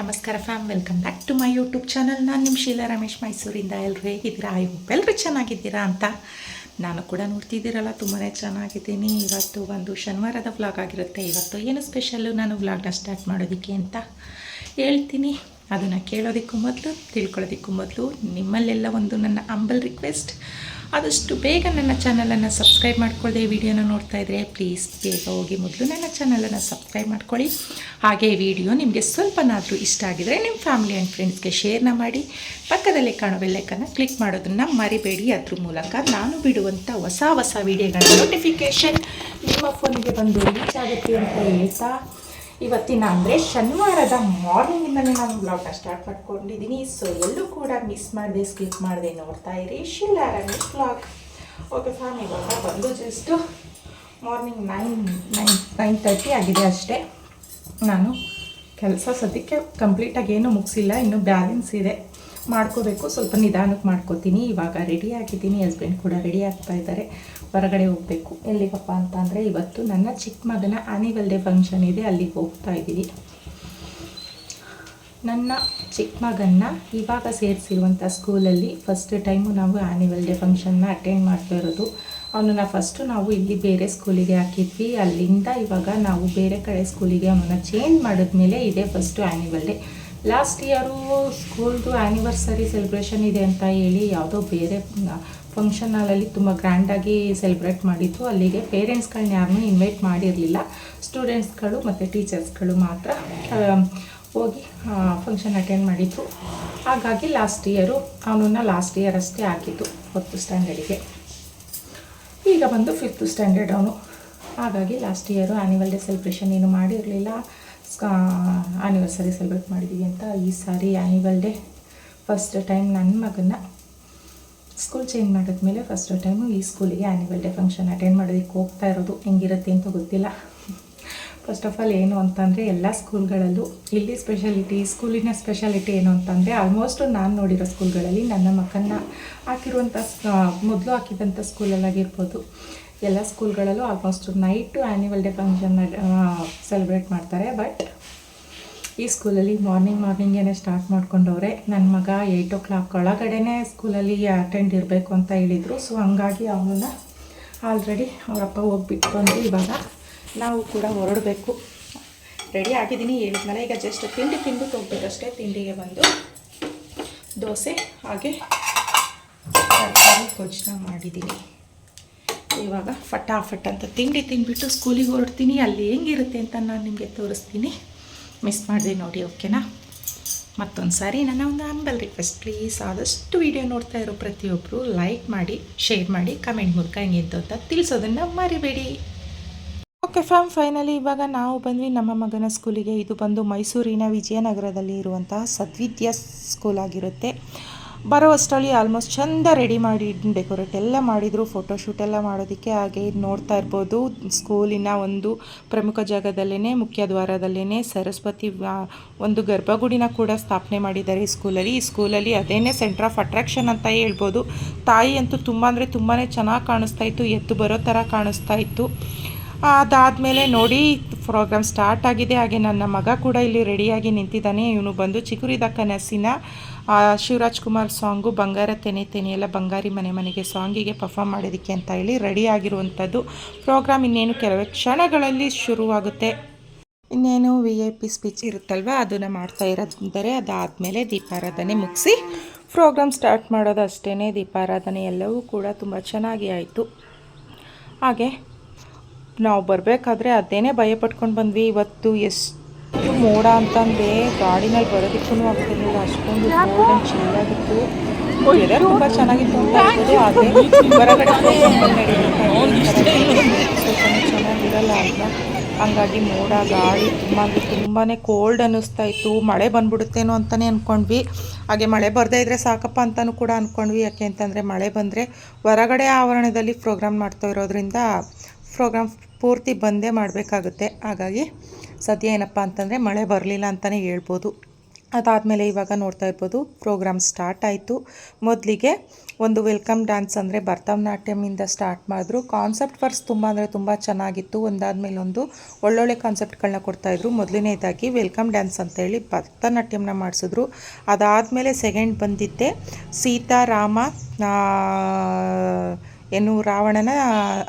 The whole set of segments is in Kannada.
ನಮಸ್ಕಾರ fam welcome back to my YouTube channel ನಾನು ನಿಮ್ಮ ಶೀಲಾ ರಮೇಶ್, ಮೈಸೂರಿಂದ ಎಲ್ಲರೂ ಹೇಗಿದ್ದೀರಾ? ಐ ಹೋಪ್ ಎಲ್ಲರೂ ಚೆನ್ನಾಗಿದ್ದೀರಾ ಅಂತ ನಾನು ಕೂಡ ನೋಡ್ತಿದ್ದೀರಲ್ಲ ತುಂಬಾ ಚೆನ್ನಾಗಿದ್ದೀನಿ. ಇವತ್ತು ಒಂದು ಶನಿವಾರದ ವ್ಲಾಗ್ ಆಗಿರುತ್ತೆ. ಇವತ್ತು ಏನು ಸ್ಪೆಷಲ್ಲು ನಾನು ವ್ಲಾಗ್ನ ಸ್ಟಾರ್ಟ್ ಮಾಡೋದಕ್ಕೆ ಅಂತ ಹೇಳ್ತೀನಿ. ಅದನ್ನು ಕೇಳೋದಕ್ಕೂ ಮೊದಲು, ತಿಳ್ಕೊಳ್ಳೋದಕ್ಕೂ ಮೊದಲು, ನಿಮ್ಮಲ್ಲೆಲ್ಲ ಒಂದು ನನ್ನ ಅಂಬಲ್ ರಿಕ್ವೆಸ್ಟ್ ಆದಷ್ಟು ಬೇಗ ನನ್ನ ಚಾನಲನ್ನು ಸಬ್ಸ್ಕ್ರೈಬ್ ಮಾಡ್ಕೊಳ್ಳದೆ ವಿಡಿಯೋನ ನೋಡ್ತಾ ಇದ್ದರೆ ಪ್ಲೀಸ್ ಬೇಗ ಹೋಗಿ ಮೊದಲು ನನ್ನ ಚಾನಲನ್ನು ಸಬ್ಸ್ಕ್ರೈಬ್ ಮಾಡ್ಕೊಳ್ಳಿ. ಹಾಗೆ ವಿಡಿಯೋ ನಿಮಗೆ ಸ್ವಲ್ಪನಾದರೂ ಇಷ್ಟ ಆಗಿದರೆ ನಿಮ್ಮ ಫ್ಯಾಮಿಲಿ ಆ್ಯಂಡ್ ಫ್ರೆಂಡ್ಸ್ಗೆ ಶೇರ್ನ ಮಾಡಿ. ಪಕ್ಕದಲ್ಲೇ ಕಾಣೋ ಬೆಲ್ಲೈಕನ್ನು ಕ್ಲಿಕ್ ಮಾಡೋದನ್ನು ಮರಿಬೇಡಿ. ಅದ್ರ ಮೂಲಕ ನಾನು ಬಿಡುವಂಥ ಹೊಸ ಹೊಸ ವಿಡಿಯೋಗಳ ನೋಟಿಫಿಕೇಷನ್ ನಿಮ್ಮ ಫೋನಿಗೆ ಬಂದು ರೀಚ್ ಆಗುತ್ತೆ ಅಂತ ಹೇಳ್ತಾ ಇವತ್ತಿನ ಅಂದರೆ ಶನಿವಾರದ ಮಾರ್ನಿಂಗಿಂದಲೇ ನಾನು ಬ್ಲಾಗ್ನ ಸ್ಟಾರ್ಟ್ ಮಾಡ್ಕೊಂಡಿದ್ದೀನಿ ಸೊ ಎಲ್ಲೂ ಕೂಡ ಮಿಸ್ ಮಾಡದೆ ಸ್ಕಿಪ್ ಮಾಡದೆ ನೋಡ್ತಾ ಇರಿ. ಶಿಲ್ಲಾರ ಮಿಸ್ ಬ್ಲಾಗ್ ಓಕೆ ಫ್ಯಾಮ್ ಇವಾಗ ಬಂದು just morning nine nine nine thirty ಆಗಿದೆ ಅಷ್ಟೇ. ನಾನು ಕೆಲಸ ಸದ್ಯಕ್ಕೆ ಕಂಪ್ಲೀಟಾಗಿ ಏನೂ ಮುಗಿಸಿಲ್ಲ, ಇನ್ನೂ ಬ್ಯಾಲೆನ್ಸ್ ಇದೆ. ಮಾಡ್ಕೋಬೇಕು. ಸ್ವಲ್ಪ ನಿಧಾನಕ್ಕೆ ಮಾಡ್ಕೋತೀನಿ. ಇವಾಗ ರೆಡಿ ಆಗಿದ್ದೀನಿ. ಹಸ್ಬೆಂಡ್ ಕೂಡ ರೆಡಿ ಆಗ್ತಾ ಇದ್ದಾರೆ. ಹೊರಗಡೆ ಹೋಗಬೇಕು. ಎಲ್ಲಿಗಪ್ಪ ಅಂತ ಅಂದರೆ ಇವತ್ತು ನನ್ನ ಚಿಕ್ಕ ಮಗನ ಆ್ಯನಿವಲ್ ಡೇ ಫಂಕ್ಷನ್ ಇದೆ, ಅಲ್ಲಿಗೆ ಹೋಗ್ತಾ ಇದ್ದೀವಿ ನನ್ನ ಚಿಕ್ಕ ಮಗನ್ನ ಇವಾಗ ಸೇರಿಸಿರುವಂಥ ಸ್ಕೂಲಲ್ಲಿ ಫಸ್ಟ್ ಟೈಮು ನಾವು ಆ್ಯನಿವಲ್ ಡೇ ಫಂಕ್ಷನ್ನ ಅಟೆಂಡ್ ಮಾಡ್ತಾ ಇರೋದು. ಅವನನ್ನು ಫಸ್ಟು ನಾವು ಇಲ್ಲಿ ಬೇರೆ ಸ್ಕೂಲಿಗೆ ಹಾಕಿದ್ವಿ. ಅಲ್ಲಿಂದ ಇವಾಗ ನಾವು ಬೇರೆ ಕಡೆ ಸ್ಕೂಲಿಗೆ ಅವನನ್ನು ಚೇಂಜ್ ಮಾಡಿದ್ಮೇಲೆ ಇದೇ first annual day last year ಸ್ಕೂಲ್ದು anniversary celebration ಇದೆ ಅಂತ ಹೇಳಿ ಯಾವುದೋ ಬೇರೆ ಫಂಕ್ಷನ್ ಹಾಲಲ್ಲಿ ತುಂಬ ಗ್ರ್ಯಾಂಡಾಗಿ ಸೆಲೆಬ್ರೇಟ್ ಮಾಡಿದ್ದು. ಅಲ್ಲಿಗೆ ಪೇರೆಂಟ್ಸ್ಗಳನ್ನ ಯಾರನ್ನೂ ಇನ್ವೈಟ್ ಮಾಡಿರಲಿಲ್ಲ. ಸ್ಟೂಡೆಂಟ್ಸ್ಗಳು ಮತ್ತು ಟೀಚರ್ಸ್ಗಳು ಮಾತ್ರ ಹೋಗಿ ಫಂಕ್ಷನ್ ಅಟೆಂಡ್ ಮಾಡಿದ್ರು. ಹಾಗಾಗಿ ಲಾಸ್ಟ್ ಇಯರು ಅವನನ್ನ ಲಾಸ್ಟ್ ಇಯರ್ ಅಷ್ಟೇ ಹಾಕಿದ್ದು ಫೋರ್ತ್ ಸ್ಟ್ಯಾಂಡರ್ಡಿಗೆ ಈಗ ಬಂದು ಫಿಫ್ತ್ ಸ್ಟ್ಯಾಂಡರ್ಡ್ ಅವನು. ಹಾಗಾಗಿ last year annual day celebration ಏನು ಮಾಡಿರಲಿಲ್ಲ. ಆ್ಯನಿವರ್ಸರಿ ಸೆಲೆಬ್ರೇಟ್ ಮಾಡಿದ್ದೀವಿ ಅಂತ ಈ ಸಾರಿ ಆ್ಯನಿವಲ್ ಡೇ ಫಸ್ಟ್ ಟೈಮ್ ನನ್ನ ಮಗನ್ನ ಸ್ಕೂಲ್ ಚೇಂಜ್ ಮಾಡಿದ್ಮೇಲೆ ಫಸ್ಟ್ ಟೈಮು ಈ ಸ್ಕೂಲಿಗೆ ಆ್ಯನಿವಲ್ ಡೇ ಫಂಕ್ಷನ್ ಅಟೆಂಡ್ ಮಾಡೋದಕ್ಕೆ ಹೋಗ್ತಾ ಇರೋದು. ಹೆಂಗಿರುತ್ತೆ ಅಂತ ಗೊತ್ತಿಲ್ಲ. ಫಸ್ಟ್ ಆಫ್ ಆಲ್ ಏನು ಅಂತಂದರೆ ಎಲ್ಲ ಸ್ಕೂಲ್ಗಳಲ್ಲೂ ಇಲ್ಲಿ ಸ್ಪೆಷಾಲಿಟಿ ಸ್ಕೂಲಿನ ಸ್ಪೆಷಾಲಿಟಿ ಏನು ಅಂತಂದರೆ ಆಲ್ಮೋಸ್ಟ್ ನಾನು ನೋಡಿರೋ ಸ್ಕೂಲ್ಗಳಲ್ಲಿ ನನ್ನ ಮಕ್ಕಳನ್ನ ಹಾಕಿರುವಂಥ ಮೊದಲು ಹಾಕಿದಂಥ ಸ್ಕೂಲಲ್ಲಾಗಿರ್ಬೋದು ಎಲ್ಲ ಸ್ಕೂಲ್ಗಳಲ್ಲೂ almost night annual day function celebrate ಮಾಡ್ತಾರೆ. ಬಟ್ ಈ ಸ್ಕೂಲಲ್ಲಿ ಮಾರ್ನಿಂಗ್ ಮಾರ್ನಿಂಗೇನೆ ಸ್ಟಾರ್ಟ್ ಮಾಡ್ಕೊಂಡವ್ರೆ ನನ್ನ ಮಗ ಏಯ್ಟ್ ಓ ಕ್ಲಾಕ್ ಒಳಗಡೆನೇ ಸ್ಕೂಲಲ್ಲಿ ಅಟೆಂಡ್ ಇರಬೇಕು ಅಂತ ಹೇಳಿದರು. ಸೊ ಹಂಗಾಗಿ ಅವನ್ನ ಆಲ್ರೆಡಿ ಅವರಪ್ಪ ಹೋಗ್ಬಿಟ್ಟು ಬಂದು ಇವಾಗ ನಾವು ಕೂಡ ಹೊರಡಬೇಕು. ರೆಡಿ ಆಗಿದ್ದೀನಿ ಹೇಳಿದ್ಮೇಲೆ ಈಗ ಜಸ್ಟ್ ತಿಂಡಿ ತಿಂದ್ಬಿಟ್ಟು ಹೋಗ್ಬೇಕಷ್ಟೇ ತಿಂಡಿಗೆ ಬಂದು ದೋಸೆ ಹಾಗೆ ತರಕಾರಿ ಮಾಡಿದ್ದೀನಿ. ಇವಾಗ ಫಟಾಫಟ್ ಅಂತ ತಿಂಡಿ ತಿಂದ್ಬಿಟ್ಟು ಸ್ಕೂಲಿಗೆ ಹೊರಡ್ತೀನಿ. ಅಲ್ಲಿ ಹೆಂಗಿರುತ್ತೆ ಅಂತ ನಾನು ನಿಮಗೆ ತೋರಿಸ್ತೀನಿ. ಮಿಸ್ ಮಾಡಿದೆ ನೋಡಿ ಓಕೆನಾ ಮತ್ತೊಂದು ಸಾರಿ ನನ್ನ ಒಂದು ಅಂಬಲ್ ರಿಕ್ವೆಸ್ಟ್ ಪ್ಲೀಸ್ ಆದಷ್ಟು ವಿಡಿಯೋ ನೋಡ್ತಾ ಇರೋ ಪ್ರತಿಯೊಬ್ಬರು ಲೈಕ್ ಮಾಡಿ ಶೇರ್ ಮಾಡಿ ಕಮೆಂಟ್ ಮೂಲಕ ಹೆಂಗಿತ್ತು ಅಂತ ತಿಳಿಸೋದನ್ನು ಮರಿಬೇಡಿ. ಓಕೆ ಫ್ಯಾಮ್ ಫೈನಲಿ ಇವಾಗ ನಾವು ಬಂದ್ವಿ ನಮ್ಮ ಮಗನ ಸ್ಕೂಲಿಗೆ ಇದು ಬಂದು ಮೈಸೂರಿನ ವಿಜಯನಗರದಲ್ಲಿ ಇರುವಂತಹ ಸದ್ವಿದ್ಯಾ ಸ್ಕೂಲ್ ಆಗಿರುತ್ತೆ. ಬರೋ ಅಷ್ಟರಲ್ಲಿ ಆಲ್ಮೋಸ್ಟ್ ಚಂದ ರೆಡಿ ಮಾಡಿ ಡೆಕೋರೇಟ್ ಎಲ್ಲ ಮಾಡಿದರು ಫೋಟೋಶೂಟ್ ಎಲ್ಲ ಮಾಡೋದಕ್ಕೆ ಹಾಗೆ ನೋಡ್ತಾ ಇರ್ಬೋದು. ಸ್ಕೂಲಿನ ಒಂದು ಪ್ರಮುಖ ಜಾಗದಲ್ಲೇ ಮುಖ್ಯ ದ್ವಾರದಲ್ಲೇ ಸರಸ್ವತಿ ಒಂದು ಗರ್ಭಗುಡಿನ ಕೂಡ ಸ್ಥಾಪನೆ ಮಾಡಿದ್ದಾರೆ ಈ ಸ್ಕೂಲಲ್ಲಿ ಈ ಸ್ಕೂಲಲ್ಲಿ ಅದೇನೇ ಸೆಂಟರ್ ಆಫ್ ಅಟ್ರಾಕ್ಷನ್ ಅಂತ ಹೇಳ್ಬೋದು. ತಾಯಿ ಅಂತೂ ತುಂಬ ಅಂದರೆ ತುಂಬಾ ಚೆನ್ನಾಗಿ ಕಾಣಿಸ್ತಾ ಇತ್ತು, ಎದ್ದು ಬರೋ ಥರ ಕಾಣಿಸ್ತಾ ಇತ್ತು. ಅದಾದಮೇಲೆ ನೋಡಿ ಪ್ರೋಗ್ರಾಮ್ ಸ್ಟಾರ್ಟ್ ಆಗಿದೆ. ಹಾಗೆ ನನ್ನ ಮಗ ಕೂಡ ಇಲ್ಲಿ ರೆಡಿಯಾಗಿ ನಿಂತಿದ್ದಾನೆ. ಇವನು ಬಂದು ಚಿಗುರಿದ ಕನಸಿನ ಶಿವರಾಜ್ ಕುಮಾರ್ ಸಾಂಗು ಬಂಗಾರ ತೆನೆ ತೆನೆ ಎಲ್ಲ ಬಂಗಾರಿ ಮನೆ ಮನೆಗೆ ಸಾಂಗಿಗೆ ಪರ್ಫಾರ್ಮ್ ಮಾಡೋದಕ್ಕೆ ಅಂತ ಹೇಳಿ ರೆಡಿ ಆಗಿರುವಂಥದ್ದು ಪ್ರೋಗ್ರಾಮ್ ಇನ್ನೇನು ಕೆಲವೇ ಕ್ಷಣಗಳಲ್ಲಿ ಶುರುವಾಗುತ್ತೆ. ಇನ್ನೇನು ವಿ ಐ ಪಿ ಸ್ಪೀಚ್ ಇರುತ್ತಲ್ವ? ಅದನ್ನು ಮಾಡ್ತಾ ಇರೋದಂದರೆ ಅದಾದಮೇಲೆ ದೀಪಾರಾಧನೆ ಮುಗಿಸಿ ಪ್ರೋಗ್ರಾಮ್ ಸ್ಟಾರ್ಟ್ ಮಾಡೋದು ಅಷ್ಟೇ ದೀಪಾರಾಧನೆ ಎಲ್ಲವೂ ಕೂಡ ತುಂಬ ಚೆನ್ನಾಗಿ ಆಯಿತು. ಹಾಗೆ ನಾವು ಬರಬೇಕಾದ್ರೆ ಅದೇನೇ ಭಯ ಪಟ್ಕೊಂಡು ಬಂದ್ವಿ. ಇವತ್ತು ಎಷ್ಟು ಮೋಡ ಅಂತಂದರೆ ಗಾಡಿನಲ್ಲಿ ಬರೋದಕ್ಕೂ ಆಗ್ತಿರ್ಲಿಲ್ಲ. ಅಷ್ಟೊಂದು ಚೆನ್ನಾಗಿತ್ತು ವೆದರ್ ತುಂಬ ಚೆನ್ನಾಗಿತ್ತು ಅಂತ ಹೇಳ್ಬೋದು. ಆದರೆ ಹೊರಗಡೆ ಚೆನ್ನಾಗಿರಲ್ಲ ಅಂತ. ಹಂಗಾಗಿ ಮೋಡ ಗಾಳಿ ತುಂಬ ಅಂದರೆ ತುಂಬಾ ಕೋಲ್ಡ್ ಅನ್ನಿಸ್ತಾ ಇತ್ತು. ಮಳೆ ಬಂದ್ಬಿಡುತ್ತೇನೋ ಅಂತಲೇ ಅಂದ್ಕೊಂಡ್ವಿ ಹಾಗೆ ಮಳೆ ಬರದೇ ಇದ್ದರೆ ಸಾಕಪ್ಪ ಅಂತಲೂ ಕೂಡ ಅಂದ್ಕೊಂಡ್ವಿ ಯಾಕೆ ಅಂತಂದರೆ ಮಳೆ ಬಂದರೆ ಹೊರಗಡೆ ಆವರಣದಲ್ಲಿ ಪ್ರೋಗ್ರಾಮ್ ಮಾಡ್ತಾ ಇರೋದ್ರಿಂದ ಪ್ರೋಗ್ರಾಮ್ ಪೂರ್ತಿ ಬಂದೇ ಮಾಡಬೇಕಾಗುತ್ತೆ. ಹಾಗಾಗಿ ಸದ್ಯ ಏನಪ್ಪ ಅಂತಂದರೆ ಮಳೆ ಬರಲಿಲ್ಲ ಅಂತಲೇ ಹೇಳ್ಬೋದು. ಅದಾದಮೇಲೆ ಇವಾಗ ನೋಡ್ತಾ ಇರ್ಬೋದು, ಪ್ರೋಗ್ರಾಮ್ ಸ್ಟಾರ್ಟ್ ಆಯಿತು. ಮೊದಲಿಗೆ ಒಂದು ವೆಲ್ಕಮ್ ಡ್ಯಾನ್ಸ್ ಅಂದರೆ ಭರತನಾಟ್ಯಮಿಂದ ಸ್ಟಾರ್ಟ್ ಮಾಡಿದ್ರು. ಕಾನ್ಸೆಪ್ಟ್ ವರ್ಸ್ ತುಂಬ ಅಂದರೆ ತುಂಬ ಚೆನ್ನಾಗಿತ್ತು. ಒಂದಾದಮೇಲೆ ಒಂದು ಒಳ್ಳೊಳ್ಳೆ ಕಾನ್ಸೆಪ್ಟ್ಗಳನ್ನ ಕೊಡ್ತಾಯಿದ್ರು ಮೊದಲನೇದಾಗಿ ವೆಲ್ಕಮ್ ಡ್ಯಾನ್ಸ್ ಅಂತೇಳಿ ಭರತನಾಟ್ಯಂನ ಮಾಡಿಸಿದ್ರು. ಅದಾದಮೇಲೆ ಸೆಕೆಂಡ್ ಬಂದಿದ್ದೆ ಸೀತಾರಾಮ ಏನು ರಾವಣನ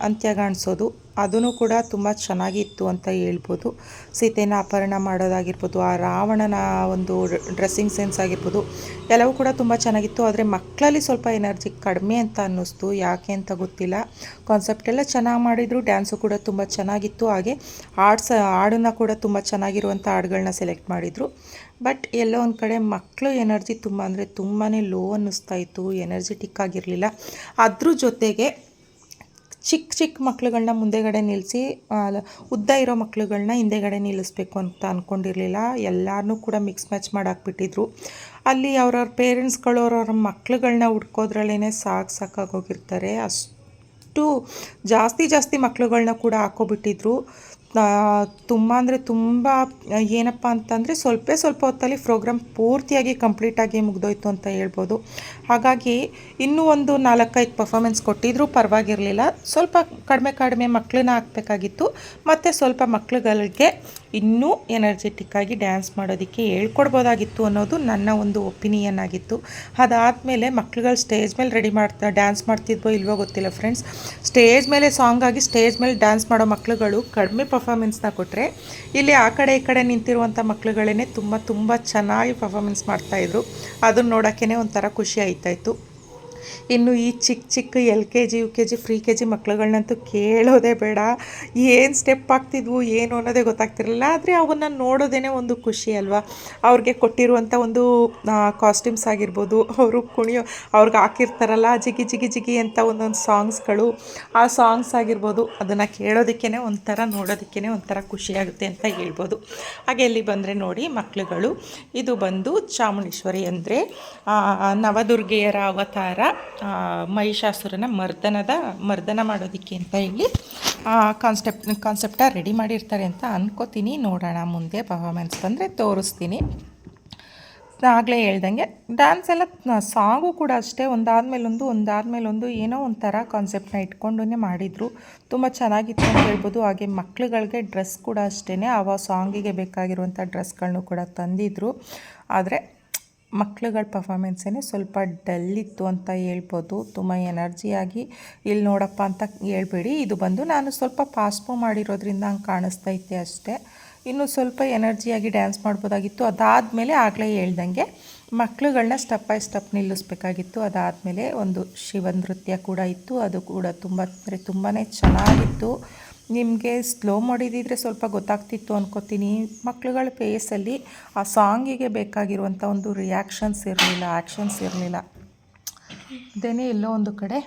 ಅಂತ್ಯಗಾಣಿಸೋದು. ಅದೂ ಕೂಡ ತುಂಬ ಚೆನ್ನಾಗಿತ್ತು ಅಂತ ಹೇಳ್ಬೋದು. ಸೀತೆಯನ್ನು ಅಪಹರಣ ಮಾಡೋದಾಗಿರ್ಬೋದು, ಆ ರಾವಣನ ಒಂದು ಡ್ರೆಸ್ಸಿಂಗ್ ಸೆನ್ಸ್ ಆಗಿರ್ಬೋದು, ಎಲ್ಲವೂ ಕೂಡ ತುಂಬ ಚೆನ್ನಾಗಿತ್ತು. ಆದರೆ ಮಕ್ಕಳಲ್ಲಿ ಸ್ವಲ್ಪ ಎನರ್ಜಿ ಕಡಿಮೆ ಅಂತ ಅನ್ನಿಸ್ತು. ಯಾಕೆ ಅಂತ ಗೊತ್ತಿಲ್ಲ. ಕಾನ್ಸೆಪ್ಟ್ ಎಲ್ಲ ಚೆನ್ನಾಗಿ ಮಾಡಿದರು. ಡ್ಯಾನ್ಸು ಕೂಡ ತುಂಬ ಚೆನ್ನಾಗಿತ್ತು. ಹಾಗೆ ಹಾಡ್ಸ್ ಹಾಡನ್ನು ಕೂಡ ತುಂಬ ಚೆನ್ನಾಗಿರುವಂಥ ಹಾಡುಗಳನ್ನ ಸೆಲೆಕ್ಟ್ ಮಾಡಿದರು. ಬಟ್ ಎಲ್ಲೋ ಒಂದು ಕಡೆ ಮಕ್ಕಳು ಎನರ್ಜಿ ತುಂಬ, ಅಂದರೆ ತುಂಬಾ ಲೋ ಅನ್ನಿಸ್ತಾ ಇತ್ತು. ಎನರ್ಜಿಟಿಕ್ ಆಗಿರಲಿಲ್ಲ. ಅದ್ರ ಜೊತೆಗೆ ಚಿಕ್ಕ ಚಿಕ್ಕ ಮಕ್ಳುಗಳನ್ನ ಮುಂದೆಗಡೆ ನಿಲ್ಲಿಸಿ ಉದ್ದ ಇರೋ ಮಕ್ಳುಗಳನ್ನ ಹಿಂದೆಗಡೆ ನಿಲ್ಲಿಸ್ಬೇಕು ಅಂತ ಅಂದ್ಕೊಂಡಿರಲಿಲ್ಲ ಎಲ್ಲರನ್ನೂ ಕೂಡ ಮಿಕ್ಸ್ ಮ್ಯಾಚ್ ಮಾಡಾಕ್ಬಿಟ್ಟಿದ್ರು. ಅಲ್ಲಿ ಅವ್ರವ್ರ ಪೇರೆಂಟ್ಸ್ಗಳು, ಅವ್ರವ್ರ ಮಕ್ಳುಗಳನ್ನ ಹುಡ್ಕೋದ್ರಲ್ಲೇ ಸಾಕು ಸಾಕಾಗೋಗಿರ್ತಾರೆ ಅಷ್ಟು ಜಾಸ್ತಿ ಜಾಸ್ತಿ ಮಕ್ಳುಗಳನ್ನ ಕೂಡ ಹಾಕೋಬಿಟ್ಟಿದ್ರು ತುಂಬ ಅಂದರೆ ತುಂಬ ಏನಪ್ಪ ಅಂತಂದರೆ ಸ್ವಲ್ಪ ಸ್ವಲ್ಪ ಹೊತ್ತಲ್ಲಿ ಪ್ರೋಗ್ರಾಮ್ ಪೂರ್ತಿಯಾಗಿ ಕಂಪ್ಲೀಟಾಗಿ ಮುಗ್ದೋಯ್ತು ಅಂತ ಹೇಳ್ಬೋದು. ಹಾಗಾಗಿ ಇನ್ನೂ ಒಂದು ನಾಲ್ಕೈದು ಪರ್ಫಾಮೆನ್ಸ್ ಕೊಟ್ಟಿದ್ರೂ ಪರವಾಗಿರಲಿಲ್ಲ. ಸ್ವಲ್ಪ ಕಡಿಮೆ ಕಡಿಮೆ ಮಕ್ಕಳನ್ನ ಹಾಕಬೇಕಾಗಿತ್ತು. ಮತ್ತು ಸ್ವಲ್ಪ ಮಕ್ಳುಗಳಿಗೆ ಇನ್ನೂ ಎನರ್ಜೆಟಿಕ್ಕಾಗಿ ಡ್ಯಾನ್ಸ್ ಮಾಡೋದಕ್ಕೆ ಹೇಳ್ಕೊಡ್ಬೋದಾಗಿತ್ತು ಅನ್ನೋದು ನನ್ನ ಒಂದು ಒಪಿನಿಯನ್ ಆಗಿತ್ತು. ಅದಾದಮೇಲೆ ಮಕ್ಳುಗಳು ಸ್ಟೇಜ್ ಮೇಲೆ ರೆಡಿ ಮಾಡ್ತಾ ಡ್ಯಾನ್ಸ್ ಮಾಡ್ತಿದ್ವೋ ಇಲ್ವೋ ಗೊತ್ತಿಲ್ಲ ಫ್ರೆಂಡ್ಸ್ ಸ್ಟೇಜ್ ಮೇಲೆ ಸಾಂಗ್ ಆಗಿ ಸ್ಟೇಜ್ ಮೇಲೆ ಡ್ಯಾನ್ಸ್ ಮಾಡೋ ಮಕ್ಳುಗಳು ಕಡಿಮೆ ಪರ್ಫಾಮೆನ್ಸ್ನ ಕೊಟ್ಟರೆ ಇಲ್ಲಿ ಆ ಕಡೆ ಈ ಕಡೆ ನಿಂತಿರುವಂಥ ಮಕ್ಳುಗಳೇ ತುಂಬ ತುಂಬ ಚೆನ್ನಾಗಿ ಪರ್ಫಾಮೆನ್ಸ್ ಮಾಡ್ತಾಯಿದ್ರು ಅದನ್ನು ನೋಡೋಕ್ಕೇ ಒಂಥರ ಖುಷಿ ಆಯ್ತಾಯಿತ್ತು ಇನ್ನು ಈ ಚಿಕ್ಕ ಚಿಕ್ಕ L K G, U K G pre K G ಮಕ್ಳುಗಳ್ನಂತೂ ಕೇಳೋದೇ ಬೇಡ. ಏನು ಸ್ಟೆಪ್ ಆಗ್ತಿದ್ವು ಏನು ಅನ್ನೋದೇ ಗೊತ್ತಾಗ್ತಿರಲಿಲ್ಲ. ಆದರೆ ಅವನ್ನ ನೋಡೋದೇ ಒಂದು ಖುಷಿ ಅಲ್ವಾ? ಅವ್ರಿಗೆ ಕೊಟ್ಟಿರುವಂಥ ಒಂದು ಕಾಸ್ಟ್ಯೂಮ್ಸ್ ಆಗಿರ್ಬೋದು, ಅವರು ಕುಣಿಯೋ, ಅವ್ರಿಗೆ ಹಾಕಿರ್ತಾರಲ್ಲ, ಜಿಗಿ ಜಿಗಿ ಜಿಗಿ ಅಂತ ಒಂದೊಂದು ಸಾಂಗ್ಸ್ಗಳು ಆ ಸಾಂಗ್ಸ್ ಆಗಿರ್ಬೋದು, ಅದನ್ನು ಕೇಳೋದಕ್ಕೇ ಒಂಥರ ನೋಡೋದಕ್ಕೇ ಒಂಥರ ಖುಷಿಯಾಗುತ್ತೆ ಅಂತ ಹೇಳ್ಬೋದು. ಹಾಗೆ ಇಲ್ಲಿ ಬಂದರೆ ನೋಡಿ ಮಕ್ಕಳುಗಳು ಇದು ಬಂದು ಚಾಮುಂಡೇಶ್ವರಿ ಅಂದರೆ ನವದುರ್ಗೆಯರ ಅವತಾರ. ಮಹಿಷಾಸುರನ ಮರ್ದನದ ಮರ್ದನ ಮಾಡೋದಕ್ಕೆ ಅಂತ ಹೇಳಿ ಕಾನ್ಸೆಪ್ಟ್ ಕಾನ್ಸೆಪ್ಟ ರೆಡಿ ಮಾಡಿರ್ತಾರೆ ಅಂತ ಅನ್ಕೋತೀನಿ. ನೋಡೋಣ ಮುಂದೆ ಪರ್ಫಾಮೆನ್ಸ್ ಬಂದರೆ ತೋರಿಸ್ತೀನಿ. ಆಗಲೇ ಹೇಳ್ದಂಗೆ ಡ್ಯಾನ್ಸ್ ಎಲ್ಲ ಸಾಂಗು ಕೂಡ ಅಷ್ಟೇ, ಒಂದಾದಮೇಲೊಂದು ಒಂದಾದಮೇಲೊಂದು ಒಂದಾದ್ಮೇಲೆ ಒಂದು ಏನೋ ಒಂಥರ ಕಾನ್ಸೆಪ್ಟ್ನ ಇಟ್ಕೊಂಡೇ ಮಾಡಿದರು. ತುಂಬ ಚೆನ್ನಾಗಿತ್ತು ಅಂತ ಹೇಳ್ಬೋದು. ಹಾಗೆ ಮಕ್ಳುಗಳಿಗೆ ಡ್ರೆಸ್ ಕೂಡ ಅಷ್ಟೇ ಆವ ಸಾಂಗಿಗೆ ಬೇಕಾಗಿರುವಂಥ ಡ್ರೆಸ್ಗಳನ್ನೂ ಕೂಡ ತಂದಿದ್ರು. ಆದರೆ ಮಕ್ಳುಗಳ ಪರ್ಫಾಮೆನ್ಸೇ ಸ್ವಲ್ಪ ಡಲ್ ಇತ್ತು ಅಂತ ಹೇಳ್ಬೋದು. ತುಂಬ ಎನರ್ಜಿಯಾಗಿ ಇಲ್ಲಿ ನೋಡಪ್ಪ ಅಂತ ಹೇಳ್ಬೇಡಿ. ಇದು ಬಂದು ನಾನು ಸ್ವಲ್ಪ ಪಾಸ್ಪೋ ಮಾಡಿರೋದ್ರಿಂದ ಹಂಗೆ ಕಾಣಿಸ್ತೈತೆ ಅಷ್ಟೇ. ಇನ್ನು ಸ್ವಲ್ಪ ಎನರ್ಜಿಯಾಗಿ ಡ್ಯಾನ್ಸ್ ಮಾಡ್ಬೋದಾಗಿತ್ತು. ಅದಾದಮೇಲೆ ಆಗಲೇ ಹೇಳ್ದಂಗೆ ಮಕ್ಳುಗಳನ್ನ ಸ್ಟೆಪ್ ಬೈ ಸ್ಟೆಪ್ ನಿಲ್ಲಿಸ್ಬೇಕಾಗಿತ್ತು. ಅದಾದಮೇಲೆ ಒಂದು ಶಿವ ನೃತ್ಯ ಕೂಡ ಇತ್ತು. ಅದು ಕೂಡ ತುಂಬ, ಅಂದರೆ ತುಂಬಾ ಚೆನ್ನಾಗಿತ್ತು. ನಿಮಗೆ ಸ್ಲೋ ಮಾಡಿದಿದ್ರೆ ಸ್ವಲ್ಪ ಗೊತ್ತಾಗ್ತಿತ್ತು ಅನ್ಕೋತೀನಿ. ಮಕ್ಳುಗಳ ಫೇಸಲ್ಲಿ ಆ ಸಾಂಗಿಗೆ ಬೇಕಾಗಿರುವಂಥ ಒಂದು ರಿಯಾಕ್ಷನ್ಸ್ ಇರಲಿಲ್ಲ ಆ್ಯಕ್ಷನ್ಸ್ ಇರಲಿಲ್ಲ. ಅದೇನೇ ಎಲ್ಲೋ ಒಂದು ಕಡೆ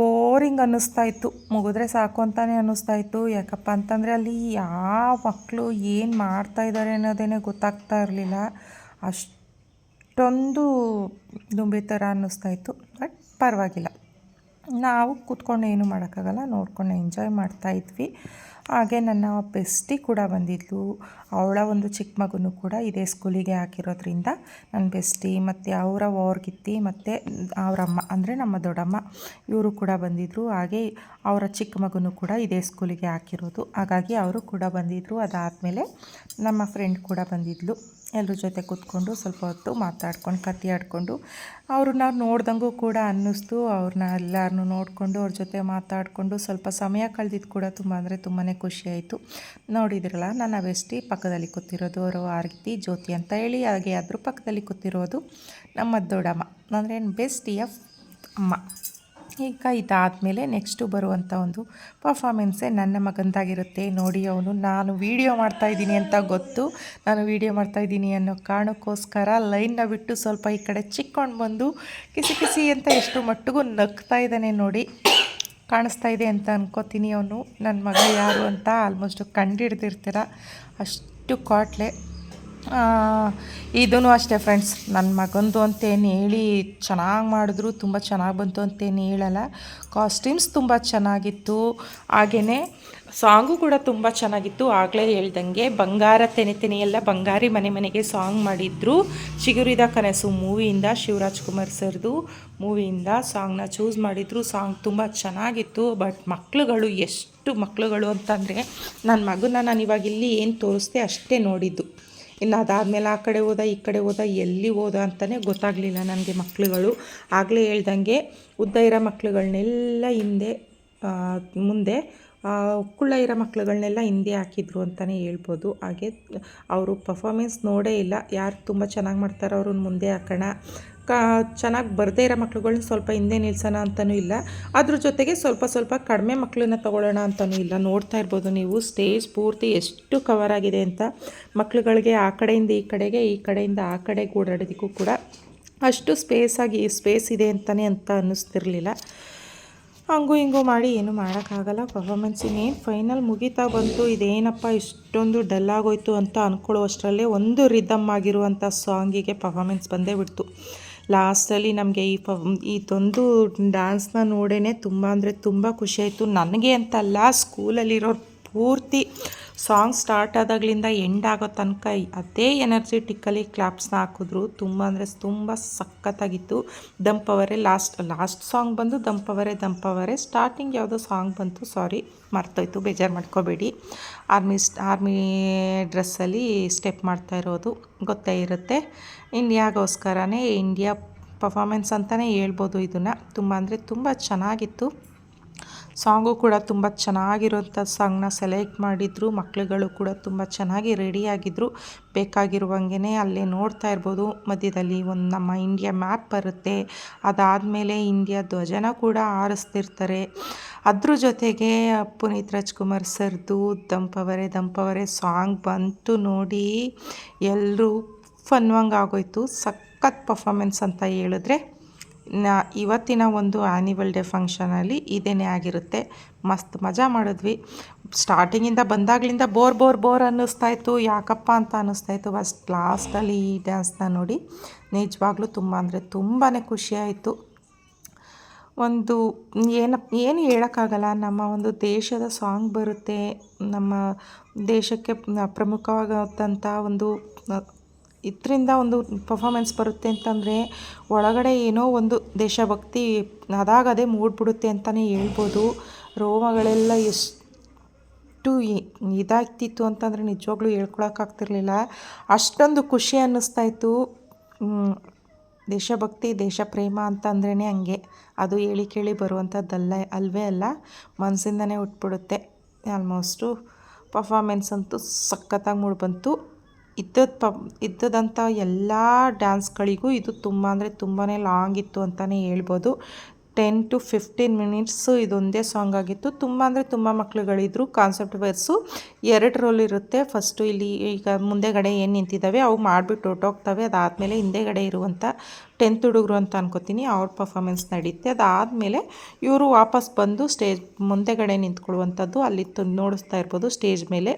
ಬೋರಿಂಗ್ ಅನ್ನಿಸ್ತಾ ಇತ್ತು. ಮುಗಿದ್ರೆ ಸಾಕು ಅಂತಲೇ ಅನ್ನಿಸ್ತಾ ಇತ್ತು. ಯಾಕಪ್ಪ ಅಂತಂದರೆ ಅಲ್ಲಿ ಯಾವ ಮಕ್ಕಳು ಏನು ಮಾಡ್ತಾ ಇದ್ದಾರೆ ಅನ್ನೋದೇ ಗೊತ್ತಾಗ್ತಾ ಇರಲಿಲ್ಲ. ಅಷ್ಟೊಂದು ದುಂಬಿ ಥರ ಅನ್ನಿಸ್ತಾ ಇತ್ತು. ಬಟ್ ಪರವಾಗಿಲ್ಲ. ನಾವು ಕೂತ್ಕೊಂಡು ಏನು ಮಾಡೋಕ್ಕಾಗಲ್ಲ ನೋಡ್ಕೊಂಡು ಎಂಜಾಯ್ ಮಾಡ್ತಾ ಇದ್ವಿ. ಹಾಗೆ ನನ್ನ ಬೆಸ್ಟಿ ಕೂಡ ಬಂದಿದ್ಲು. ಅವಳ ಒಂದು ಚಿಕ್ಕ ಮಗುನೂ ಕೂಡ ಇದೇ ಸ್ಕೂಲಿಗೆ ಹಾಕಿರೋದ್ರಿಂದ ನನ್ನ ಬೆಸ್ಟಿ ಮತ್ತು ಅವರ ಓರ್ಗಿತ್ತಿ ಮತ್ತು ಅವರಮ್ಮ ಅಂದರೆ ನಮ್ಮ ದೊಡ್ಡಮ್ಮ, ಇವರು ಕೂಡ ಬಂದಿದ್ದರು ಹಾಗೆ ಅವರ ಚಿಕ್ಕ ಮಗುನೂ ಕೂಡ ಇದೇ ಸ್ಕೂಲಿಗೆ ಹಾಕಿರೋದು. ಹಾಗಾಗಿ ಅವರು ಕೂಡ ಬಂದಿದ್ದರು ಅದಾದಮೇಲೆ ನಮ್ಮ ಫ್ರೆಂಡ್ ಕೂಡ ಬಂದಿದ್ಲು. ಎಲ್ಲರ ಜೊತೆ ಕೂತ್ಕೊಂಡು ಸ್ವಲ್ಪ ಹೊತ್ತು ಮಾತಾಡ್ಕೊಂಡು, ಕತ್ತಿ ಆಡಿಕೊಂಡು ಅವ್ರನ್ನ ನೋಡ್ದಂಗೂ ಕೂಡ ಅನ್ನಿಸ್ತು. ಅವ್ರನ್ನ ಎಲ್ಲರನ್ನೂ ನೋಡಿಕೊಂಡು ಅವ್ರ ಜೊತೆ ಮಾತಾಡಿಕೊಂಡು ಸ್ವಲ್ಪ ಸಮಯ ಕಳೆದಿದ್ದು ಕೂಡ ತುಂಬ, ಅಂದರೆ ತುಂಬಾ ಖುಷಿ ಆಯಿತು. ನೋಡಿದ್ರಲ್ಲ, ನನ್ನ ವೆಸ್ಟಿ ಪಕ್ಕದಲ್ಲಿ ಕೂತಿರೋದು ಅವರು ಆರ್ತಿ, ಜ್ಯೋತಿ ಅಂತ ಹೇಳಿ, ಹಾಗೆ ಅದ್ರ ಪಕ್ಕದಲ್ಲಿ ಕೂತಿರೋದು ನಮ್ಮ ದೊಡ್ಡಮ್ಮ. ಅಂದರೆ ಬೆಸ್ಟಿಯ ಅಮ್ಮ. ಈಗ ಇದಾದಮೇಲೆ ನೆಕ್ಸ್ಟು ಬರುವಂಥ ಒಂದು ಪರ್ಫಾಮೆನ್ಸೇ ನನ್ನ ಮಗಂದಾಗಿರುತ್ತೆ. ನೋಡಿ ಅವನು, ನಾನು ವೀಡಿಯೋ ಮಾಡ್ತಾಯಿದ್ದೀನಿ ಅಂತ ಗೊತ್ತು. ನಾನು ವೀಡಿಯೋ ಮಾಡ್ತಾಯಿದ್ದೀನಿ ಅನ್ನೋ ಕಾರಣಕ್ಕೋಸ್ಕರ ಲೈನ್ನ ಬಿಟ್ಟು ಸ್ವಲ್ಪ ಈ ಕಡೆ ಚಿಕ್ಕೊಂಡು ಬಂದು ಕಿಸಿ ಕಿಸಿ ಅಂತ ಎಷ್ಟು ಮಟ್ಟಿಗೂ ನಗ್ತಾ ಇದ್ದಾನೆ ನೋಡಿ. ಕಾಣಿಸ್ತಾ ಇದೆ ಅಂತ ಅನ್ಕೋತೀನಿ ಅವನು. ನನ್ನ ಮಗ ಯಾರು ಅಂತ ಆಲ್ಮೋಸ್ಟ್ ಕಂಡಿಡ್ದಿರ್ತೀರ? ಅಷ್ಟು ಕಾಟ್ಲೆ. ಇದೂ ಅಷ್ಟೇ ಫ್ರೆಂಡ್ಸ್ ನನ್ನ ಮಗಂದು ಅಂತೇನು ಹೇಳಿ ಚೆನ್ನಾಗಿ ಮಾಡಿದ್ರು, ತುಂಬ ಚೆನ್ನಾಗಿ ಬಂತು ಅಂತೇನು ಹೇಳಲ್ಲ. ಕಾಸ್ಟ್ಯೂಮ್ಸ್ ತುಂಬ ಚೆನ್ನಾಗಿತ್ತು. ಹಾಗೆಯೇ ಸಾಂಗು ಕೂಡ ತುಂಬ ಚೆನ್ನಾಗಿತ್ತು. ಆಗಲೇ ಹೇಳ್ದಂಗೆ ಬಂಗಾರ ತೆನೆ ಎಲ್ಲ ಬಂಗಾರಿ ಮನೆ ಮನೆಗೆ ಸಾಂಗ್ ಮಾಡಿದ್ರು. ಚಿಗುರಿದ ಕನಸು ಮೂವಿಯಿಂದ ಶಿವರಾಜ್ ಕುಮಾರ್ ಸರ್ದು ಮೂವಿಯಿಂದ ಸಾಂಗ್ನ ಚೂಸ್ ಮಾಡಿದ್ರು. ಸಾಂಗ್ ತುಂಬ ಚೆನ್ನಾಗಿತ್ತು. ಬಟ್ ಮಕ್ಳುಗಳು ಎಷ್ಟು ಮಕ್ಳುಗಳು ಅಂತಂದರೆ ನನ್ನ ಮಗನ ನಾನು ಇವಾಗ ಇಲ್ಲಿ ಏನು ತೋರಿಸ್ದೆ ಅಷ್ಟೇ ನೋಡಿದ್ದು. ಇನ್ನು ಅದಾದಮೇಲೆ ಆ ಕಡೆ ಹೋದ, ಈ ಕಡೆ ಹೋದ, ಎಲ್ಲಿ ಹೋದ ಅಂತಲೇ ಗೊತ್ತಾಗಲಿಲ್ಲ ನನಗೆ ಮಕ್ಳುಗಳು. ಆಗಲೇ ಹೇಳ್ದಂಗೆ ಉದ್ದ ಇರೋ ಮಕ್ಳುಗಳನ್ನೆಲ್ಲ ಹಿಂದೆ ಮುಂದೆ ಆ, ಕುಳ್ಳ ಇರೋ ಮಕ್ಳುಗಳನ್ನೆಲ್ಲ ಹಿಂದೆ ಹಾಕಿದ್ರು ಅಂತಲೇ ಹೇಳ್ಬೋದು. ಹಾಗೆ ಅವರು ಪರ್ಫಾಮೆನ್ಸ್ ನೋಡೇ ಇಲ್ಲ. ಯಾರು ತುಂಬ ಚೆನ್ನಾಗಿ ಮಾಡ್ತಾರೋ ಅವ್ರನ್ನ ಮುಂದೆ ಹಾಕೋಣ. ಕ ಚೆನ್ನಾಗಿ ಬರದೇ ಇರೋ ಮಕ್ಳುಗಳ್ನ ಸ್ವಲ್ಪ ಹಿಂದೆ ನಿಲ್ಸೋಣ ಅಂತಲೂ ಇಲ್ಲ. ಅದ್ರ ಜೊತೆಗೆ ಸ್ವಲ್ಪ ಸ್ವಲ್ಪ ಕಡಿಮೆ ಮಕ್ಕಳನ್ನ ತಗೊಳ್ಳೋಣ ಅಂತಲೂ ಇಲ್ಲ. ನೋಡ್ತಾ ಇರ್ಬೋದು ನೀವು ಸ್ಟೇಜ್ ಪೂರ್ತಿ ಎಷ್ಟು ಕವರ್ ಆಗಿದೆ ಅಂತ. ಮಕ್ಳುಗಳಿಗೆ ಆ ಕಡೆಯಿಂದ ಈ ಕಡೆಗೆ ಈ ಕಡೆಯಿಂದ ಆ ಕಡೆಗೆ ಓಡಾಡೋದಕ್ಕೂ ಕೂಡ ಅಷ್ಟು ಸ್ಪೇಸಾಗಿ ಸ್ಪೇಸ್ ಇದೆ ಅಂತಲೇ ಅಂತ ಅನ್ನಿಸ್ತಿರ್ಲಿಲ್ಲ. ಹಂಗೂ ಹಿಂಗೂ ಮಾಡಿ ಏನು ಮಾಡೋಕ್ಕಾಗಲ್ಲ. ಪರ್ಫಾಮೆನ್ಸ್ ಇನ್ನೇನು ಫೈನಲ್ ಮುಗಿತಾ ಬಂತು, ಇದೇನಪ್ಪ ಇಷ್ಟೊಂದು ಡಲ್ ಆಗೋಯ್ತು ಅಂತ ಅಂದ್ಕೊಳ್ಳುವಷ್ಟರಲ್ಲೇ ಒಂದು ರಿದಮ್ ಆಗಿರುವಂಥ ಸಾಂಗಿಗೆ ಪರ್ಫಾಮೆನ್ಸ್ ಬಂದೇ ಬಿಡ್ತು. ಲಾಸ್ಟಲ್ಲಿ ನಮಗೆ ಈ ಪ ಇದೊಂದು ಡ್ಯಾನ್ಸ್ನ ನೋಡೇ ತುಂಬ ಅಂದರೆ ತುಂಬ ಖುಷಿಯಾಯಿತು ನನಗೆ ಅಂತಲ್ಲ ಸ್ಕೂಲಲ್ಲಿರೋರು ಪೂರ್ತಿ ಸಾಂಗ್ ಸ್ಟಾರ್ಟ್ ಆದಾಗ್ಲಿಂದ ಎಂಡ್ ಆಗೋ ತನಕ ಅದೇ ಎನರ್ಜೆಟಿಕ್ಕಲ್ಲಿ ಕ್ಲಾಪ್ಸ್ನ ಹಾಕಿದ್ರು. ತುಂಬ ಅಂದರೆ ತುಂಬ ಸಖತ್ತಾಗಿತ್ತು. ದಂಪವರೇ ಲಾಸ್ಟ್ ಲಾಸ್ಟ್ ಸಾಂಗ್ ಬಂದು ದಂಪವರೇ ದಂಪವರೇ ಸ್ಟಾರ್ಟಿಂಗ್ ಯಾವುದೋ ಸಾಂಗ್ ಬಂತು, ಸಾರಿ, ಮರ್ತೋಯ್ತು, ಬೇಜಾರು ಮಾಡ್ಕೋಬೇಡಿ. ಆರ್ಮಿ ಆರ್ಮಿ ಡ್ರೆಸ್ಸಲ್ಲಿ ಸ್ಟೆಪ್ ಮಾಡ್ತಾ ಇರೋದು ಗೊತ್ತೇ ಇರುತ್ತೆ. ಇಂಡಿಯಾಗೋಸ್ಕರನೇ ಇಂಡಿಯಾ ಪರ್ಫಾಮೆನ್ಸ್ ಅಂತಲೇ ಹೇಳ್ಬೋದು ಇದನ್ನು. ತುಂಬ ಅಂದರೆ ತುಂಬ ಚೆನ್ನಾಗಿತ್ತು. ಸಾಂಗು ಕೂಡ ತುಂಬ ಚೆನ್ನಾಗಿರೋಂಥ ಸಾಂಗ್ನ ಸೆಲೆಕ್ಟ್ ಮಾಡಿದ್ರು ಮಕ್ಕಳುಗಳು ಕೂಡ ತುಂಬ ಚೆನ್ನಾಗಿ ರೆಡಿಯಾಗಿದ್ದರು ಬೇಕಾಗಿರುವಂಗೆ ಅಲ್ಲೇ ನೋಡ್ತಾ ಇರ್ಬೋದು. ಮಧ್ಯದಲ್ಲಿ ಒಂದು ನಮ್ಮ ಇಂಡಿಯಾ ಮ್ಯಾಪ್ ಬರುತ್ತೆ, ಅದಾದಮೇಲೆ ಇಂಡಿಯಾ ಧ್ವಜನ ಕೂಡ ಆರಿಸ್ತಿರ್ತಾರೆ ಅದ್ರ ಜೊತೆಗೆ ಪುನೀತ್ ರಾಜ್ಕುಮಾರ್ ಸರ್ದು ದಂಪವರೆ ದಂಪವರೆ ಸಾಂಗ್ ಬಂತು ನೋಡಿ ಎಲ್ಲರೂ ಫನ್ವಂಗ್ ಆಗೋಯ್ತು. ಸಖತ್ ಪರ್ಫಾಮೆನ್ಸ್ ಅಂತ ಹೇಳಿದ್ರೆ ನ ಇವತ್ತಿನ ಒಂದು ಆ್ಯನಿವಲ್ ಡೇ ಫಂಕ್ಷನಲ್ಲಿ ಇದೇನೆ ಆಗಿರುತ್ತೆ. ಮಸ್ತ್ ಮಜಾ ಮಾಡಿದ್ವಿ. ಸ್ಟಾರ್ಟಿಂಗಿಂದ ಬಂದಾಗಲಿಂದ ಬೋರ್ ಬೋರ್ ಬೋರ್ ಅನ್ನಿಸ್ತಾ ಇತ್ತು. ಯಾಕಪ್ಪ ಅಂತ ಅನ್ನಿಸ್ತಾ ಇತ್ತು. ಫಸ್ಟ್ ಲಾಸ್ಟಲ್ಲಿ ಈ ಡ್ಯಾನ್ಸ್ನ ನೋಡಿ ನಿಜವಾಗ್ಲೂ ತುಂಬ ಅಂದರೆ ತುಂಬಾ ಖುಷಿಯಾಯಿತು ಒಂದು ಏನಪ್ಪ ಏನು ಹೇಳೋಕ್ಕಾಗಲ್ಲ. ನಮ್ಮ ಒಂದು ದೇಶದ ಸಾಂಗ್ ಬರುತ್ತೆ. ನಮ್ಮ ದೇಶಕ್ಕೆ ಪ್ರಮುಖವಾದಂಥ ಒಂದು ಇದರಿಂದ ಒಂದು ಪರ್ಫಾಮೆನ್ಸ್ ಬರುತ್ತೆ ಅಂತಂದರೆ ಒಳಗಡೆ ಏನೋ ಒಂದು ದೇಶಭಕ್ತಿ ಅದಾಗದೇ ಮೂಡ್ಬಿಡುತ್ತೆ ಅಂತಲೇ ಹೇಳ್ಬೋದು. ರೋಮಗಳೆಲ್ಲ ಎಷ್ಟು ಇದಾಗ್ತಿತ್ತು ಅಂತಂದರೆ ನಿಜವಾಗ್ಲೂ ಹೇಳ್ಕೊಳಕ್ಕಾಗ್ತಿರ್ಲಿಲ್ಲ. ಅಷ್ಟೊಂದು ಖುಷಿ ಅನ್ನಿಸ್ತಾ ಇತ್ತು. ದೇಶಭಕ್ತಿ ದೇಶ ಪ್ರೇಮ ಅಂತಂದ್ರೇ ಹಂಗೆ. ಅದು ಹೇಳಿ ಕೇಳಿ ಬರುವಂಥದ್ದಲ್ಲ, ಅಲ್ವೇ ಅಲ್ಲ? ಮನಸ್ಸಿಂದನೇ ಉಟ್ಬಿಡುತ್ತೆ ಆಲ್ಮೋಸ್ಟು ಪರ್ಫಾಮೆನ್ಸ್ ಅಂತೂ ಸಖತ್ತಾಗಿ ಮೂಡಿ ಬಂತು ಇದ್ದದ್ದು ಪ ಇದ್ದದಂಥ ಎಲ್ಲ ಡ್ಯಾನ್ಸ್ಗಳಿಗೂ ಇದು ತುಂಬ ಅಂದರೆ ತುಂಬಾ ಲಾಂಗ್ ಇತ್ತು ಅಂತಲೇ ಹೇಳ್ಬೋದು. ಟೆನ್ ಟು ಫಿಫ್ಟೀನ್ ಮಿನಿಟ್ಸು ಇದೊಂದೇ ಸಾಂಗ್ ಆಗಿತ್ತು. ತುಂಬ ಅಂದರೆ ತುಂಬ ಮಕ್ಳುಗಳಿದ್ರು, ಕಾನ್ಸೆಪ್ಟ್ ವೈರ್ಸು ಎರಡು ರೋಲ್ ಇರುತ್ತೆ. ಫಸ್ಟು ಇಲ್ಲಿ ಈಗ ಮುಂದೆಗಡೆ ಏನು ನಿಂತಿದ್ದಾವೆ, ಅವು ಮಾಡಿಬಿಟ್ಟು ಹೊಟ್ಟೋಗ್ತವೆ ಅದಾದಮೇಲೆ ಹಿಂದೆಗಡೆ ಇರುವಂಥ ಟೆಂತ್ ಹುಡುಗರು ಅಂತ ಅನ್ಕೋತೀನಿ, ಅವ್ರ ಪರ್ಫಾಮೆನ್ಸ್ ನಡೀತೆ. ಅದಾದಮೇಲೆ ಇವರು ವಾಪಸ್ ಬಂದು ಸ್ಟೇಜ್ ಮುಂದೆಗಡೆ ನಿಂತ್ಕೊಳ್ಳುವಂಥದ್ದು ಅಲ್ಲಿ ನೋಡಿಸ್ತಾ ಇರ್ಬೋದು ಸ್ಟೇಜ್ ಮೇಲೆ.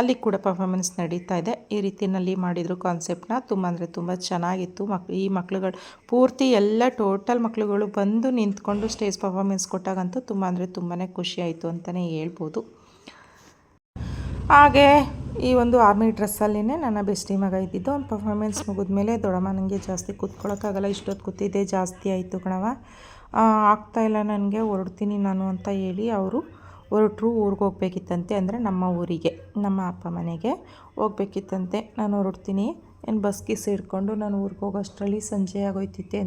ಅಲ್ಲಿ ಕೂಡ ಪರ್ಫಾಮೆನ್ಸ್ ನಡೀತಾ ಇದೆ. ಈ ರೀತಿಯಲ್ಲಿ ಮಾಡಿದರು ಕಾನ್ಸೆಪ್ಟ್ನ ತುಂಬ ಅಂದರೆ ತುಂಬ ಚೆನ್ನಾಗಿತ್ತು. ಮಕ್, ಈ ಮಕ್ಳುಗಳು ಪೂರ್ತಿ ಎಲ್ಲ ಟೋಟಲ್ ಮಕ್ಳುಗಳು ಬಂದು ನಿಂತ್ಕೊಂಡು ಸ್ಟೇಜ್ ಪರ್ಫಾಮೆನ್ಸ್ ಕೊಟ್ಟಾಗಂತೂ ತುಂಬ ಅಂದರೆ ತುಂಬಾ ಖುಷಿಯಾಯಿತು ಅಂತಲೇ ಹೇಳ್ಬೋದು. ಹಾಗೆ ಈ ಒಂದು ಆರ್ಮಿ ಡ್ರೆಸ್ಸಲ್ಲೇ ನನ್ನ ಬೆಸ್ಟಿ ಮಗ ಇದ್ದಿದ್ದು. ಅವ್ನ ಪರ್ಫಾಮೆನ್ಸ್ ಮುಗಿದ್ಮೇಲೆ ದೊಡ್ಡಮ್ಮ ನನಗೆ ಜಾಸ್ತಿ ಕೂತ್ಕೊಳ್ಳೋಕ್ಕಾಗಲ್ಲ ಇಷ್ಟೊತ್ತು ಕೂತಿದ್ದೆ, ಜಾಸ್ತಿ ಆಯಿತು ಕಣವ ಆಗ್ತಾಯಿಲ್ಲ ನನಗೆ, ಹೊರಡ್ತೀನಿ ನಾನು ಅಂತ ಹೇಳಿ ಅವರು ಹೊರಟರು ಊರಿಗೆ ಹೋಗ್ಬೇಕಿತ್ತಂತೆ ಅಂದರೆ ನಮ್ಮ ಊರಿಗೆ, ನಮ್ಮ ಅಪ್ಪ ಮನೆಗೆ ಹೋಗ್ಬೇಕಿತ್ತಂತೆ. ನಾನು ಹೊರಡ್ತೀನಿ, ಏನು ಬಸ್ ಸೇರಿಕೊಂಡು ನಾನು ಊರಿಗೆ ಹೋಗೋಷ್ಟರಲ್ಲಿ ಸಂಜೆ ಆಗೋಯ್ತಿತ್ತೆ.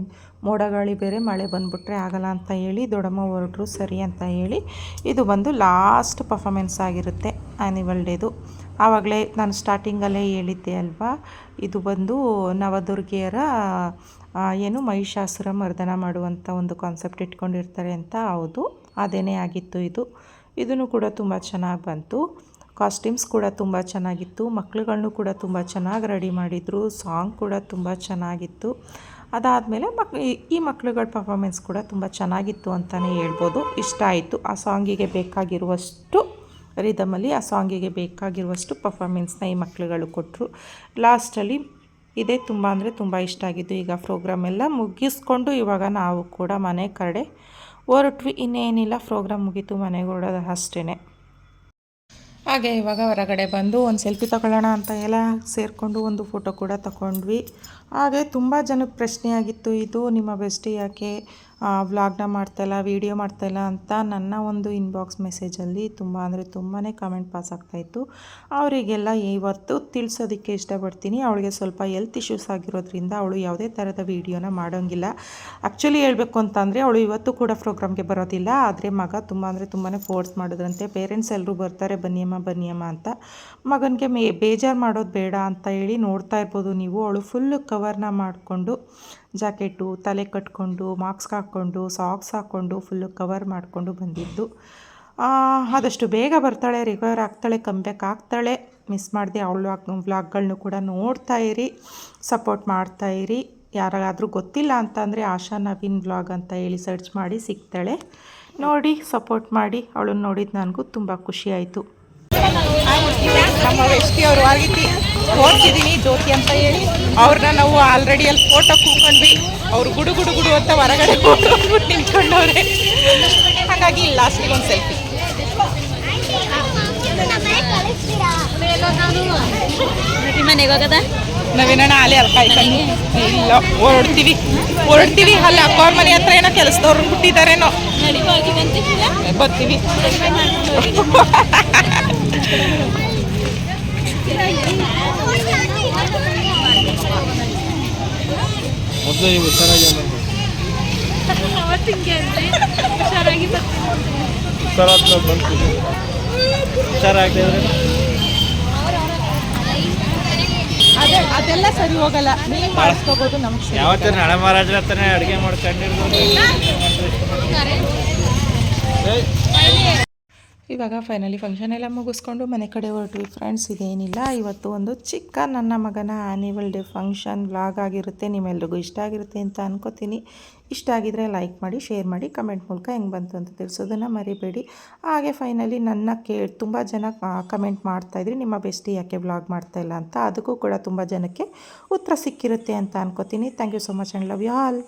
ಮೋಡ ಗಾಳಿ ಬೇರೆ, ಮಳೆ ಬಂದುಬಿಟ್ರೆ ಆಗಲ್ಲ ಅಂತ ಹೇಳಿ ದೊಡ್ಡಮ್ಮ ಹೊರಟ್ರು ಸರಿ ಅಂತ ಹೇಳಿ. ಇದು ಬಂದು ಲಾಸ್ಟ್ ಪರ್ಫಾಮೆನ್ಸ್ ಆಗಿರುತ್ತೆ ಆ್ಯನಿವಲ್ ಡೇದು ಆವಾಗಲೇ ನಾನು ಸ್ಟಾರ್ಟಿಂಗಲ್ಲೇ ಹೇಳಿದ್ದೆ ಅಲ್ವಾ? ಇದು ಬಂದು ನವದುರ್ಗಿಯರ ಏನು ಮಹಿಷಾಸುರ ಮರ್ದನ ಮಾಡುವಂಥ ಒಂದು ಕಾನ್ಸೆಪ್ಟ್ ಇಟ್ಕೊಂಡಿರ್ತಾರೆ ಅಂತ ಹೌದು. ಅದೇನೇ ಆಗಿತ್ತು ಇದು? ಇದನ್ನು ಕೂಡ ತುಂಬ ಚೆನ್ನಾಗಿ ಬಂತು. ಕಾಸ್ಟ್ಯೂಮ್ಸ್ ಕೂಡ ತುಂಬ ಚೆನ್ನಾಗಿತ್ತು. ಮಕ್ಳುಗಳನ್ನು ಕೂಡ ತುಂಬ ಚೆನ್ನಾಗಿ ರೆಡಿ ಮಾಡಿದರು. ಸಾಂಗ್ ಕೂಡ ತುಂಬ ಚೆನ್ನಾಗಿತ್ತು. ಅದಾದಮೇಲೆ ಮಕ್, ಈ- ಮಕ್ಳುಗಳ ಪರ್ಫಾಮೆನ್ಸ್ ಕೂಡ ತುಂಬ ಚೆನ್ನಾಗಿತ್ತು ಅಂತಲೇ ಹೇಳ್ಬೋದು. ಇಷ್ಟ ಆಯಿತು. ಆ ಸಾಂಗಿಗೆ ಬೇಕಾಗಿರುವಷ್ಟು ರಿದಮಲ್ಲಿ ಆ ಸಾಂಗಿಗೆ ಬೇಕಾಗಿರುವಷ್ಟು ಪರ್ಫಾರ್ಮೆನ್ಸ್ನ ಈ ಮಕ್ಕಳುಗಳು ಕೊಟ್ಟರು ಲಾಸ್ಟಲ್ಲಿ ಇದೇ ತುಂಬ ಅಂದರೆ ತುಂಬ ಇಷ್ಟ ಆಗಿದ್ದು ಈಗ ಪ್ರೋಗ್ರಾಮ್ ಎಲ್ಲ ಮುಗಿಸ್ಕೊಂಡು ಇವಾಗ ನಾವು ಕೂಡ ಮನೆ ಕಡೆ ಹೊರಟ್ವಿ. ಇನ್ನೇನಿಲ್ಲ ಪ್ರೋಗ್ರಾಮ್ ಮುಗೀತು ಮನೆಗೆ ಓಡೋದು ಅಷ್ಟೇ ಹಾಗೆ ಇವಾಗ ಹೊರಗಡೆ ಬಂದು ಒಂದು ಸೆಲ್ಫಿ ತಗೊಳ್ಳೋಣ ಅಂತ ಎಲ್ಲ ಸೇರಿಕೊಂಡು ಒಂದು ಫೋಟೋ ಕೂಡ ತಗೊಂಡ್ವಿ ಹಾಗೆ ತುಂಬ ಜನಕ್ಕೆ ಪ್ರಶ್ನೆ ಆಗಿತ್ತು ಇದು ನಿಮ್ಮ ಬೆಸ್ಟಿ ಯಾಕೆ? ವ್ಲಾಗ್ನ ಮಾಡ್ತಾಯಿಲ್ಲ, ವೀಡಿಯೋ ಮಾಡ್ತಾಯಿಲ್ಲ ಅಂತ ನನ್ನ ಒಂದು ಇನ್ಬಾಕ್ಸ್ ಮೆಸೇಜಲ್ಲಿ ತುಂಬ ಅಂದರೆ ತುಂಬಾ ಕಮೆಂಟ್ ಪಾಸ್ ಆಗ್ತಾಯಿತ್ತು. ಅವರಿಗೆಲ್ಲ ಇವತ್ತು ತಿಳಿಸೋದಕ್ಕೆ ಇಷ್ಟಪಡ್ತೀನಿ. ಅವಳಿಗೆ ಸ್ವಲ್ಪ ಹೆಲ್ತ್ ಇಶ್ಯೂಸ್ ಆಗಿರೋದ್ರಿಂದ ಅವಳು ಯಾವುದೇ ಥರದ ವೀಡಿಯೋನ ಮಾಡೋಂಗಿಲ್ಲ. ಆ್ಯಕ್ಚುಲಿ ಹೇಳಬೇಕು ಅಂತಂದರೆ ಅವಳು ಇವತ್ತು ಕೂಡ ಪ್ರೋಗ್ರಾಮ್ಗೆ ಬರೋದಿಲ್ಲ. ಆದರೆ ಮಗ ತುಂಬ ಅಂದರೆ ತುಂಬಾ ಫೋರ್ಸ್ ಮಾಡಿದ್ರಂತೆ. ಪೇರೆಂಟ್ಸ್ ಎಲ್ಲರೂ ಬರ್ತಾರೆ, ಬನ್ನಿಯಮ್ಮ ಬನ್ನಿಯಮ್ಮ ಅಂತ. ಮಗನಿಗೆ ಮೇ, ಬೇಜಾರು ಮಾಡೋದು ಬೇಡ ಅಂತ ಹೇಳಿ ನೋಡ್ತಾ ಇರ್ಬೋದು ನೀವು. ಅವಳು ಫುಲ್ಲು ಕವರ್ನ ಮಾಡಿಕೊಂಡು ಜಾಕೆಟು, ತಲೆ ಕಟ್ಕೊಂಡು ಮಾಸ್ಕ್ ಹಾಕ್ಕೊಂಡು, ಸಾಕ್ಸ್ ಹಾಕ್ಕೊಂಡು, ಫುಲ್ಲು ಕವರ್ ಮಾಡಿಕೊಂಡು ಬಂದಿದ್ದು. ಆದಷ್ಟು ಬೇಗ ಬರ್ತಾಳೆ, ರಿಕವರ್ ಆಗ್ತಾಳೆ ಕಂಬ್ಯಾಕ್ ಆಗ್ತಾಳೆ. ಮಿಸ್ ಮಾಡಿದೆ ಅವಳು ವ್ಲಾಗ್ಗಳನ್ನೂ ಕೂಡ ನೋಡ್ತಾ ಇರಿ ಸಪೋರ್ಟ್ ಮಾಡ್ತಾ ಇರಿ. ಯಾರಾದರೂ ಗೊತ್ತಿಲ್ಲ ಅಂತಂದರೆ ಆಶಾ ನವೀನ್ ವ್ಲಾಗ್ ಅಂತ ಹೇಳಿ ಸರ್ಚ್ ಮಾಡಿ ಸಿಗ್ತಾಳೆ. ನೋಡಿ ಸಪೋರ್ಟ್ ಮಾಡಿ. ಅವಳನ್ನು ನೋಡಿದ್ದು ನನಗೂ ತುಂಬ ಖುಷಿಯಾಯಿತು ನಮ್ಮ ಎಷ್ಟಿ ಅವರು ಆಗಿತಿ ಓದ್ತಿದ್ದೀನಿ ಜ್ಯೋತಿ ಅಂತ ಹೇಳಿ. ಅವ್ರನ್ನ ನಾವು ಆಲ್ರೆಡಿ ಅಲ್ಲಿ ಫೋಟೋ ಕೂಕೊಂಡ್ವಿ ಅವ್ರು ಗುಡು ಗುಡು ಗುಡು ಅಂತ ಹೊರಗಡೆ ಹೋಗ್ಬಿಟ್ಟು ನಿಂತ್ಕೊಂಡವ್ರೆ. ಹಾಗಾಗಿ ಲಾಸ್ಟಿಗೆ ಒಂದು ಸೆಲ್ಫಿ ಮನೆಗೆ ಹೋಗದ? ಅಲ್ಲಿ ಅಲ್ಲಿ ಕಾಯ್ಕೊಂಡು ಇಲ್ಲ ಹೊರಡ್ತೀವಿ. ಹೊರಡ್ತೀವಿ ಅಲ್ಲಿ ಅಕ್ಕವ್ರ ಮನೆ ಹತ್ರ ಏನೋ ಕೆಲಸದವ್ರು ಬಿಟ್ಟಿದ್ದಾರೇನೋ ಬರ್ತೀವಿ. ಮೊದಲು ನೀವು ಹುಷಾರಾಗಿ ಹುಷಾರಾಗಿ ಹುಷಾರಾದ್ಮೇಲೆ ಬಂತು ಹುಷಾರಾಗದೆ ಅದೇ ಅದೆಲ್ಲ ಸರಿ ಹೋಗಲ್ಲ. ನೀವು ಮಾಡಿಸ್ಕೋಬೋದು ನಮ್ಗೆ ಸರಿ. ಯಾವತ್ತಿನ ಹಳೆ ಮಹಾರಾಜರ ಹತ್ರನೇ ಅಡುಗೆ ಮಾಡ್ಕೊಂಡಿರ್ಬೋದು ಇವಾಗ ಫೈನಲಿ ಫಂಕ್ಷನ್ ಎಲ್ಲ ಮುಗಿಸ್ಕೊಂಡು ಮನೆ ಕಡೆ ಹೊರಟ್ವಿ ಫ್ರೆಂಡ್ಸ್ ಇದೇನಿಲ್ಲ, ಇವತ್ತು ಒಂದು ಚಿಕ್ಕ ನನ್ನ ಮಗನ ಆ್ಯನಿವಲ್ ಡೇ ಫಂಕ್ಷನ್ ವ್ಲಾಗ್ ಆಗಿರುತ್ತೆ, ನಿಮ್ಮೆಲ್ರಿಗೂ ಇಷ್ಟ ಆಗಿರುತ್ತೆ ಅಂತ ಅನ್ಕೋತೀನಿ. ಇಷ್ಟ ಆಗಿದ್ರೆ ಲೈಕ್ ಮಾಡಿ ಶೇರ್ ಮಾಡಿ ಕಮೆಂಟ್ ಮೂಲಕ ಹೆಂಗೆ ಬಂತು ಅಂತ ತಿಳಿಸೋದನ್ನು ಮರಿಬೇಡಿ. ಹಾಗೆ ಫೈನಲಿ ನನ್ನ ಕೇ, ತುಂಬ ಜನ ಕಮೆಂಟ್ ಮಾಡ್ತಾಯಿದ್ರಿ ನಿಮ್ಮ ಬೆಸ್ಟಿ ಯಾಕೆ ವ್ಲಾಗ್ ಮಾಡ್ತಾಯಿಲ್ಲ ಅಂತ, ಅದಕ್ಕೂ ಕೂಡ ತುಂಬ ಜನಕ್ಕೆ ಉತ್ತರ ಸಿಕ್ಕಿರುತ್ತೆ ಅಂತ ಅನ್ಕೋತೀನಿ. Thank you so much and love you all